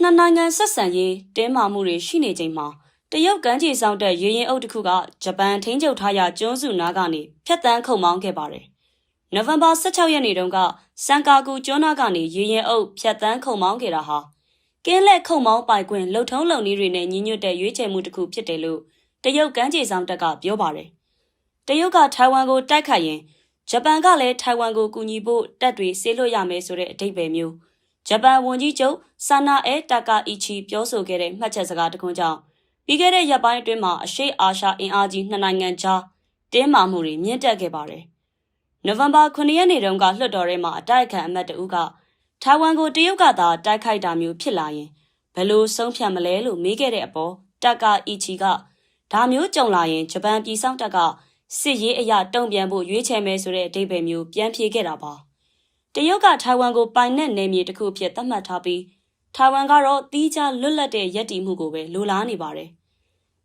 နှစ်နိုင်ငံဆက်ဆံရေးတင်းမာမှုတွေရှိနေချိန်မှာတရုတ်ကမ်းခြေဆောင်တဲ့ရေရင်အုပ်တစ်ခုကဂျပန်ထိန်းချုပ်ထားရာကျွန်းစုနားကနေဖျက်ဆီးခုံမောင်းခဲ့ပါတယ်။နိုဝင်ဘာ16ရက်နေ့တုန်းကစန်ကာကူကျွန်းနားကနေရေရင်အုပ်ဖျက်ဆီးခုံမောင်းခဲ့တာဟာကင်းလက်ခုံမောင်းပိုင်ခွင့်လှုပ်ထုံးလုံနည်းတွေနဲ့ညီညွတ်တဲ့ရွေးချယ်မှုတစ်ခုဖြစ်တယ်လို့တရုတ်ကမ်းခြေဆောင်တပ်ကပြောပါတယ်။တရုတ်ကထိုင်ဝမ်ကိုတိုက်ခိုက်ရင်ဂျပန်ကလည်းထိုင်ဝမ်ကိုကူညီဖို့တပ်တွေဆေးလွှတ်ရမယ်ဆိုတဲ့အဓိပ္ပာယ်မျိုး ဂျပန်ဝန်ကြီးချုပ်ဆာနာအဲတာကာအီချီပြောဆိုခဲ့တဲ့မှတ်ချက်စကားတစ်ခုကြောင့်ပြီးခဲ့တဲ့ရက်ပိုင်းအတွင်းမှာအရှိအာရှအင်အားကြီးနှစ်နိုင်ငံကြားတင်းမာမှုတွေမြင့်တက်ခဲ့ပါတယ်။နိုဝင်ဘာ9ရက်နေ့တုန်းကလွှတ်တော်ထဲမှာအတိုက်အခံအမတ်တဦးကထိုင်ဝမ်ကိုတရုတ်ကသာတိုက်ခိုက်တာမျိုးဖြစ်လာရင်ဘယ်လိုဆုံးဖြတ်မလဲလို့မေးခဲ့တဲ့အပေါ်တက်ကာအီချီကဒါမျိုးကြုံလာရင်ဂျပန်ပြည်ဆောင်တက်ကစစ်ရေးအရာတုံ့ပြန်ဖို့ရွေးချယ်မယ်ဆိုတဲ့အဓိပ္ပာယ်မျိုးပြန်ဖြေခဲ့တာပါ တရုတ်ကထိုင်ဝမ်ကိုပိုင်နဲ့နယ်မြေတစ်ခုအဖြစ်သတ်မှတ်ထားပြီးထိုင်ဝမ်ကတော့တီးခြားလွတ်လပ်တဲ့ရည်တည်မှုကိုပဲလိုလားနေပါတယ်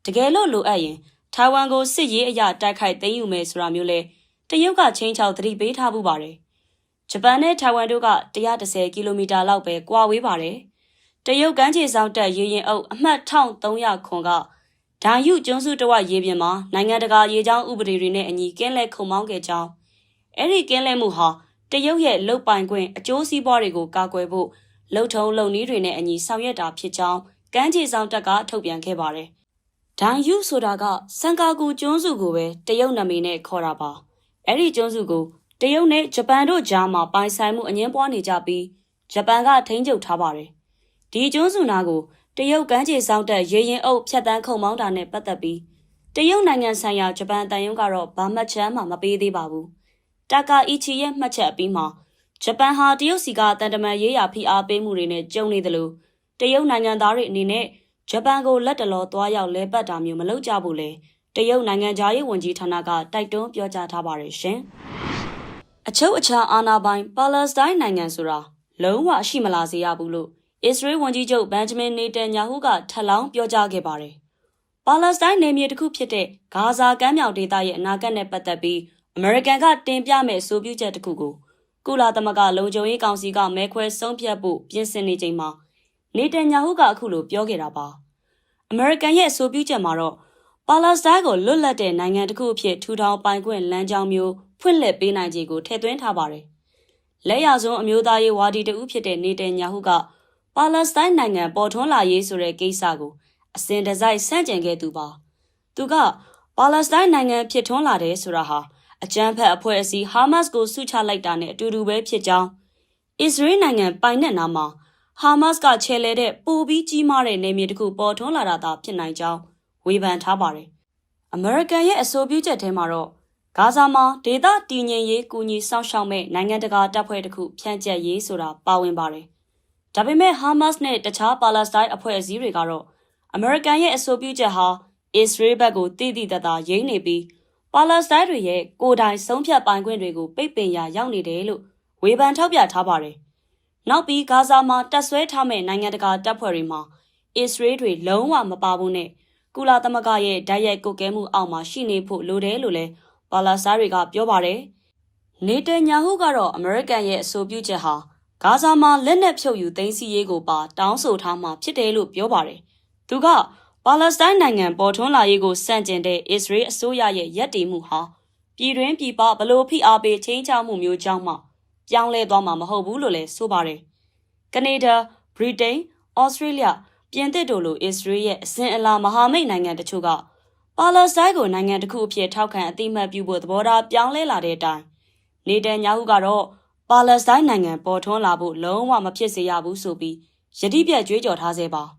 တကယ်လို့လိုအပ်ရင်ထိုင်ဝမ်ကိုစစ်ရေးအရာတိုက်ခိုက်သိမ်းယူမယ်ဆိုတာမျိုးလဲတရုတ်ကချင်းချောက်သတိပေးထားမှုပါတယ်ဂျပန်နဲ့ထိုင်ဝမ်တို့က130ကီလိုမီတာလောက်ပဲကွာဝေးပါတယ်တရုတ်ကမ်းခြေဆောင်တက်ရေရင်အုပ်အမှတ်1300ခွန်ကဒိုင်ယူကျွန်းစုတဝရေပြင်မှာနိုင်ငံတကာရေကြောင်းဥပဒေတွေနဲ့အညီကင်းလဲခုံမောင်းခဲ့ကြောင်းအဲ့ဒီကင်းလဲမှုဟာ တရုတ်ရဲ့လုတ်ပိုင်ခွင့်အကျိုးစီးပွားတွေကိုကာကွယ်ဖို့လှုပ်ထုံလုံနည်းတွေနဲ့အညီဆောင်ရွက်တာဖြစ်ကြောင်းကမ်းခြေဆောင်တပ်ကထုတ်ပြန်ခဲ့ပါတယ်။ဒိုင်ယူဆိုတာကစန်ကာကူကျွန်းစုကိုပဲတရုတ်နာမည်နဲ့ခေါ်တာပါ။အဲ့ဒီကျွန်းစုကိုတရုတ်နဲ့ဂျပန်တို့ကြားမှာပိုင်ဆိုင်မှုအငင်းပွားနေကြပြီးဂျပန်ကထိန်းချုပ်ထားပါတယ်။ဒီကျွန်းစုနာကိုတရုတ်ကမ်းခြေဆောင်တက်ရေရင်အုပ်ဖြတ်တန်းခုံမောင်းတာနဲ့ပတ်သက်ပြီးတရုတ်နိုင်ငံဆိုင်ရာဂျပန်တန်ယုံကတော့ဘာမှချမ်းမှမပေးသေးပါဘူး။ တာကာအီချီရဲ့မှတ်ချက်အပြီးမှာဂျပန်ဟာတရုတ်စီကတန်တမန်ရေးရာဖိအားပေးမှုတွေနဲ့ကြုံနေတယ်လို့တရုတ်နိုင်ငံသားတွေအနေနဲ့ဂျပန်ကိုလက်တလောသွားရောက်လဲပတ်တာမျိုးမလုပ်ကြဘူးလေတရုတ်နိုင်ငံသားရေးဝန်ကြီးဌာနကတိုက်တွန်းပြောကြားထားပါတယ်ရှင်အချုပ်အခြာအာဏာပိုင်ပါလက်စတိုင်းနိုင်ငံဆိုတာလုံးဝရှိမလာစေရဘူးလို့အစ္စရေးဝန်ကြီးချုပ်ဘန်ဂျမင်နေတန်ညာဟုကထပ်လောင်းပြောကြားခဲ့ပါတယ်ပါလက်စတိုင်းနယ်မြေတစ်ခုဖြစ်တဲ့ဂါဇာကမ်းမြောင်ဒေသရဲ့အနာဂတ်နဲ့ပတ်သက်ပြီး အမေရိကန်ကတင်ပြမဲ့ဆိုပြုချက်တစ်ခုကိုကုလသမဂ္ဂလုံခြုံရေးကောင်စီကမဲခွဲဆုံးဖြတ်ဖို့ပြင်ဆင်နေချိန်မှာနေတန်ညာဟုကအခုလိုပြောခဲ့တာပါအမေရိကန်ရဲ့အဆိုပြုချက်မှာတော့ပါလက်စတိုင်းကိုလွတ်လပ်တဲ့နိုင်ငံတစ်ခုအဖြစ်ထူထောင်ပိုင်ခွင့်လမ်းကြောင်းမျိုးဖွင့်လှစ်ပေးနိုင်ခြေကိုထည့်သွင်းထားပါတယ်လက်ရဆုံးအမျိုးသားရေးဝါဒီတဦးဖြစ်တဲ့နေတန်ညာဟုကပါလက်စတိုင်းနိုင်ငံပေါ်ထွန်းလာရေးဆိုတဲ့ကိစ္စကိုအစဉ်တစိုက်ဆန့်ကျင်ခဲ့သူပါသူကပါလက်စတိုင်းနိုင်ငံဖြစ်ထွန်းလာတယ်ဆိုတာဟာ အကြမ်းဖက်အဖွဲ့အစည်းဟာမတ်စ်ကိုဆုချလိုက်တာနဲ့အတူတူပဲဖြစ်ကြောင်းအစ္စရေးနိုင်ငံပိုင်နက်နာမှာဟာမတ်စ်ကချဲလဲတဲ့ပိုပြီးကြီးမားတဲ့နေမြေတစ်ခုပေါ်ထွန်းလာတာသာဖြစ်နိုင်ကြောင်းဝေဖန်ထားပါတယ်။အမေရိကန်ရဲ့အဆိုပြုချက်ထဲမှာတော့ဂါဇာမှာဒေသတည်ငြိမ်ရေးကူညီဆောင်ရှောက်မဲ့နိုင်ငံတကာတပ်ဖွဲ့တစ်ခုဖြန့်ကျက်ရေးဆိုတာပါဝင်ပါတယ်။ဒါပေမဲ့ဟာမတ်စ်နဲ့တခြားပါလက်စတိုင်းအဖွဲ့အစည်းတွေကတော့အမေရိကန်ရဲ့အဆိုပြုချက်ဟာအစ္စရေးဘက်ကိုတည်တည်တသာရင်းနေပြီး ပါလက်စတိုင်းတွေရဲ့ကိုယ်တိုင်ဆုံးဖြတ်ပိုင်ခွင့်တွေကိုပိတ်ပင်ရာရောက်နေတယ်လို့ဝေဖန်ထောက်ပြထားပါတယ်။နောက်ပြီးဂါဇာမှာတပ်ဆွဲထားမဲ့နိုင်ငံတကာတပ်ဖွဲ့တွေမှာအစ္စရေးတွေလုံးဝမပါဘူးနဲ့ကုလသမဂ္ဂရဲ့ဓာတ်ရိုက်ကုတ်ကဲမှုအောက်မှာရှိနေဖို့လိုတယ်လို့လည်းပါလက်စတိုင်းတွေကပြောပါတယ်။နေတန်ညာဟုကတော့အမေရိကန်ရဲ့အဆိုပြုချက်ဟာဂါဇာမှာလက်နက်ဖြုတ်ယူသိမ်းဆည်းရေးကိုပါတောင်းဆိုထားမှဖြစ်တယ်လို့ပြောပါတယ်။သူက ပါလက်စတိုင်းနိုင်ငံပေါ်ထွန်းလာရေးကိုစန့်ကျင်တဲ့အစ္စရေးအစိုးရရဲ့ရည်တည်မှုဟာပြည်တွင်းပြည်ပဘလို့ဖိအားပေးချင်းချမှုမျိုးကြောင့်မှပြောင်းလဲသွားမှာမဟုတ်ဘူးလို့လည်းဆိုပါတယ်။ကနေဒါ၊ဗြိတိန်၊ဩစတြေးလျ၊ပြင်သစ်တို့လိုအစ္စရေးရဲ့အစဉ်အလာမဟာမိတ်နိုင်ငံတချို့ကပါလက်စတိုင်းကိုနိုင်ငံတစ်ခုအဖြစ်ထောက်ခံအသိမှတ်ပြုဖို့သဘောထားပြောင်းလဲလာတဲ့အတိုင်းနေတန်ညာဟုကတော့ပါလက်စတိုင်းနိုင်ငံပေါ်ထွန်းလာဖို့လုံးဝမဖြစ်စေရဘူးဆိုပြီးယတိပြတ်ကြွေးကြော်ထားစေပါ။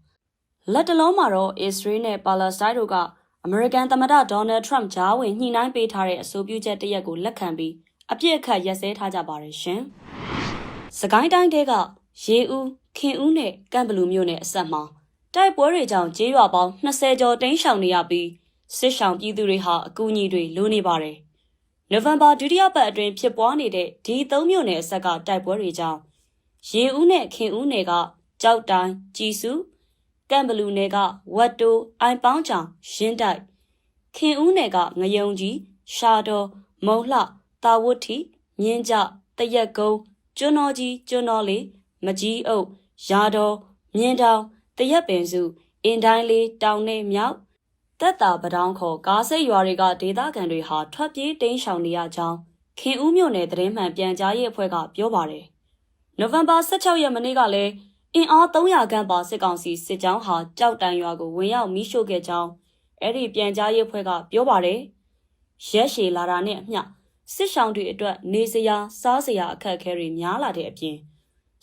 လက်တလုံးမှာတော့အစ္စရေးနဲ့ပါလက်စတိုင်းတို့ကအမေရိကန်သမ္မတဒေါ်နယ်ထရမ့်ကြားဝင်ညှိနှိုင်းပေးထားတဲ့အဆိုပြုချက်တရက်ကိုလက်ခံပြီးအပြစ်အခတ်ရက်စဲထားကြပါတယ်ရှင်။စကိုင်းတိုင်းတဲကရေဦးခင်ဦးနဲ့ကံဘလူမျိုးနဲ့အဆက်မှာတိုက်ပွဲတွေကြောင့်ကျေးရွာပေါင်း20ကျော်တင်းရှောင်နေရပြီးစစ်ရှောင်ပြည်သူတွေဟာအကူအညီတွေလိုနေပါတယ်။နိုဝင်ဘာဒုတိယပတ်အတွင်းဖြစ်ပွားနေတဲ့ဒီသုံးမြို့နယ်အဆက်ကတိုက်ပွဲတွေကြောင့်ရေဦးနဲ့ခင်ဦးနယ်ကကြောက်တိုင်းကြည်စု ကံဘလူနယ်ကဝတ်တိုးအိုင်ပေါင်းချောင်ရင်းတိုက်ခင်ဦးနယ်ကငယုံကြီးရှာတော်မုံလှတာဝတ်ထီမြင်းကြတရက်ကုန်းကျွန်းတော်ကြီးကျွန်းတော်လေးမကြီးအုပ်ရာတော်မြင်းတောင်တရက်ပင်စုအင်တိုင်းလေးတောင်နဲ့မြောက်တက်တာပတောင်းခေါ်ကားစိတ်ရွာတွေကဒေသခံတွေဟာထွက်ပြေးတိမ်းရှောင်နေရကြောင်းခင်ဦးမြို့နယ်သတင်းမှန်ပြန်ကြားရေးအဖွဲ့ကပြောပါတယ်။နိုဝင်ဘာ16ရက်မနေ့ကလည်း အင်အား300ခန့်ပါစစ်ကောင်စီစစ်ကြောင်းဟာကြောက်တန်ရွာကိုဝင်ရောက်မိရှို့ခဲ့ကြောင်းအဲ့ဒီပြန်ကြားရေးအဖွဲ့ကပြောပါတယ်။ရက်ရှည်လာတာနဲ့အမျှစစ်ဆောင်တွေအတွက်နေစရာစားစရာအခက်အခဲတွေများလာတဲ့အပြင်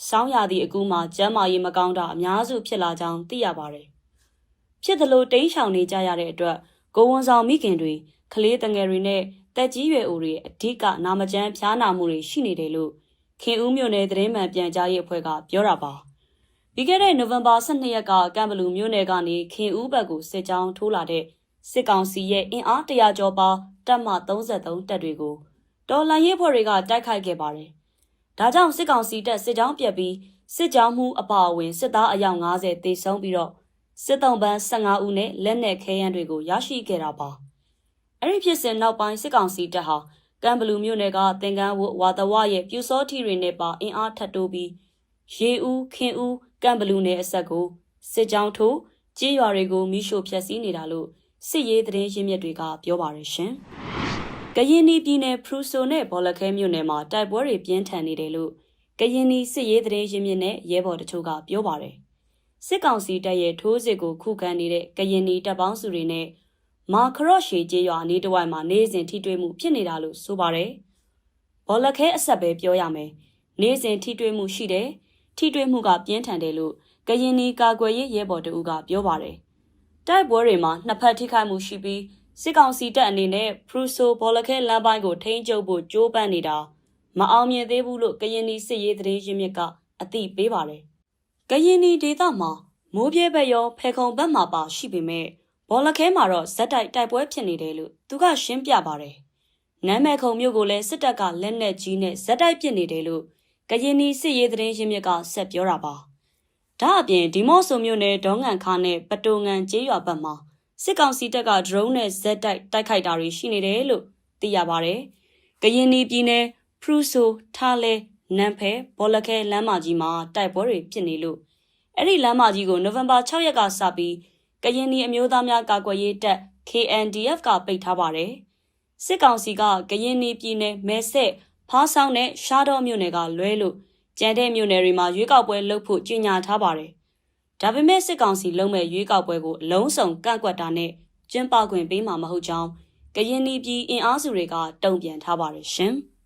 စောင်းရသည့်အကူမှာကျမ်းမာရေးမကောင်းတာအများစုဖြစ်လာကြောင်းသိရပါတယ်။ဖြစ်သလိုတိမ်းရှောင်နေကြရတဲ့အတွက်ကိုဝန်ဆောင်မိခင်တွေကလေးတငယ်တွေနဲ့တက်ကြီးရွယ်အိုတွေအဓိကနာမကျန်းဖျားနာမှုတွေရှိနေတယ်လို့ခင်ဦးမြို့နယ်သတင်းမှန်ပြန်ကြားရေးအဖွဲ့ကပြောတာပါ။ ပြီးခဲ့တဲ့နိုဝင်ဘာ12ရက်ကကံဘလူမြို့နယ်ကနေခင်ဦးဘက်ကိုစစ်ကြောင်းထိုးလာတဲ့စစ်ကောင်စီရဲ့အင်အားတရာကျော်ပါတပ်မ33တပ်တွေကိုတော်လန်ရေးဖွဲ့တွေကတိုက်ခိုက်ခဲ့ပါတယ်။ဒါကြောင့်စစ်ကောင်စီတပ်စစ်ကြောင်းပြက်ပြီးစစ်ကြောင်းမှုအပါအဝင်စစ်သားအယောက်90တေဆုံးပြီးတော့စစ်တုံးပန်း15ဦးနဲ့လက်နက်ခဲယမ်းတွေကိုရရှိခဲ့တာပါ။အဲ့ဒီဖြစ်စဉ်နောက်ပိုင်းစစ်ကောင်စီတပ်ဟာကံဘလူမြို့နယ်ကသင်္ကန်းဝဝါတဝရဲ့ပြူစောထီတွေနဲ့ပါအင်အားထပ်တိုးပြီးရေဦးခင်ဦး ကံဘလူနယ်အဆက်ကိုစစ်ကြောင်းထိုးကြေးရွာတွေကိုမိရှို့ဖျက်ဆီးနေတာလို့စစ်ရေးသတင်းရင်းမြစ်တွေကပြောပါရရှင်။ကရင်နီပြည်နယ်ဖရူဆိုနဲ့ဘောလခဲမြို့နယ်မှာတိုက်ပွဲတွေပြင်းထန်နေတယ်လို့ကရင်နီစစ်ရေးသတင်းရင်းမြစ်နဲ့ရဲဘော်တချို့ကပြောပါတယ်။စစ်ကောင်စီတပ်ရဲ့ထိုးစစ်ကိုခုခံနေတဲ့ကရင်နီတပ်ပေါင်းစုတွေနဲ့မာခရော့ရှေကျေးရွာနေတဝိုက်မှာနေစဉ်ထိတွေ့မှုဖြစ်နေတာလို့ဆိုပါတယ်။ဘောလခဲအဆက်ပဲပြောရမယ်။နေစဉ်ထိတွေ့မှုရှိတယ်။ ထိတွေ့မှုကပြင်းထန်တယ်လို့ကရင်နီကာကွယ်ရေးရဲဘော်တအူးကပြောပါတယ်။တိုက်ပွဲတွေမှာနှစ်ဖက်ထိခိုက်မှုရှိပြီးစစ်ကောင်စီတပ်အနေနဲ့ဖရူဆိုဘောလခဲလမ်းပိုင်းကိုထိန်းချုပ်ဖို့ကြိုးပမ်းနေတာမအောင်မြင်သေးဘူးလို့ကရင်နီစစ်ရေးသတင်းရင်းမြစ်ကအသိပေးပါတယ်။ကရင်နီဒေသမှာမိုးပြဲဘက်ရောဖေခုံဘက်မှာပါရှိပေမဲ့ဘောလခဲမှာတော့ဇက်တိုက်တိုက်ပွဲဖြစ်နေတယ်လို့သူကရှင်းပြပါတယ်။နမ်းမဲခုံမြို့ကိုလည်းစစ်တပ်ကလက်နက်ကြီးနဲ့ဇက်တိုက်ပစ်နေတယ်လို့ ကရင်နီစစ်ရေးသတင်းရင်းမြစ်ကဆက်ပြောတာပါ။ဒါအပြင်ဒီမော့ဆိုမြို့နယ်ဒေါငံခါနဲ့ပတိုငံကျေးရွာဘက်မှာစစ်ကောင်စီတပ်က drone နဲ့ဇက်တိုက်တိုက်ခိုက်တာတွေရှိနေတယ်လို့သိရပါတယ်။ကရင်နီပြည်နယ်ဖရူဆိုထားလဲနမ်ဖဲဘောလခဲလမ်းမကြီးမှာတိုက်ပွဲတွေဖြစ်နေလို့အဲ့ဒီလမ်းမကြီးကိုနိုဝင်ဘာ6ရက်ကစပြီးကရင်နီအမျိုးသားများကာကွယ်ရေးတပ် KNDF ကပိတ်ထားပါတယ်။စစ်ကောင်စီကကရင်နီပြည်နယ်မဲဆက် ဖားဆောင်နဲ့ရှားတော်မြို့နယ်ကလွဲလို့ကျန်တဲ့မြို့နယ်တွေမှာရွေးကောက်ပွဲလုပ်ဖို့ကြေညာထားပါတယ်။ဒါပေမဲ့စစ်ကောင်စီလုံးမဲ့ရွေးကောက်ပွဲကိုအလုံးစုံကန့်ကွက်တာနဲ့ကျင်းပခွင့်ပေးမှာမဟုတ်ကြောင်းကရင်နီပြည်အင်အားစုတွေကတုံ့ပြန်ထားပါတယ်ရှင်။